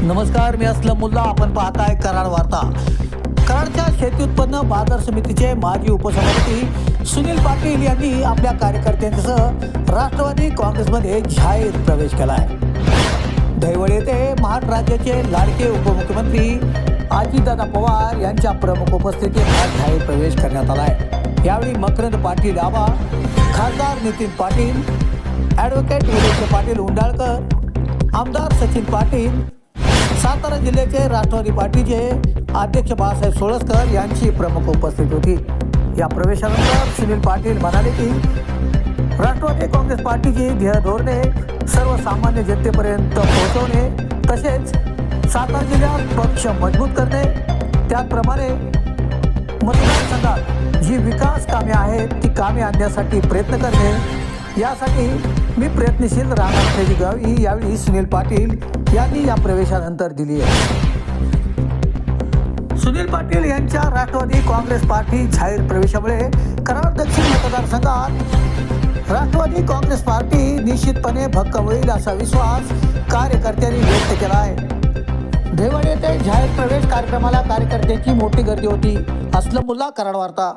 नमस्कार मी असलम मुल्ला. आपण पाहताय कराड वार्ता. कराडच्या शेती उत्पन्न बाजार समितीचे माजी उपसभापती सुनील पाटील यांनी आपल्या कार्यकर्त्यांसह राष्ट्रवादी काँग्रेसमध्ये जाहीर प्रवेश केला आहे दैवड येथे महाराष्ट्र राज्याचे लाडके उपमुख्यमंत्री अजितदादा पवार यांच्या प्रमुख उपस्थितीत हा जाहीर प्रवेश करण्यात आला आहे यावेळी मकरंद पाटील आबा खासदार नितीन पाटील ॲडव्होकेट विरेश पाटील उंडाळकर आमदार सचिन पाटील सातारा जिल्ह्याचे राष्ट्रवादी पार्टीचे अध्यक्ष बाळासाहेब सोळसकर यांची प्रमुख उपस्थिती होती. या प्रवेशानंतर सुनील पाटील म्हणाले की राष्ट्रवादी काँग्रेस पार्टीची ध्येय धोरणे सर्वसामान्य जनतेपर्यंत पोहोचवणे तसेच सातारा जिल्ह्यात पक्ष मजबूत करणे त्याचप्रमाणे मतदारसंघात जी विकास कामे आहेत ती कामे आणण्यासाठी प्रयत्न करणे यासाठी मी प्रयत्नशील राहणार असल्याची ही यावेळी सुनील पाटील यांनी या प्रवेशानंतर दिली आहे. सुनील पाटील यांच्या राष्ट्रवादी काँग्रेस पार्टी जाहीर प्रवेशामुळे कराड दक्षिण मतदारसंघात राष्ट्रवादी काँग्रेस पार्टी निश्चितपणे भक्कम होईल असा विश्वास कार्यकर्त्यांनी व्यक्त केला आहे. देवळ येथे जाहीर प्रवेश कार्यक्रमाला कार्यकर्त्यांची मोठी गर्दी होती. असलं मुल्ला कराड वार्ता.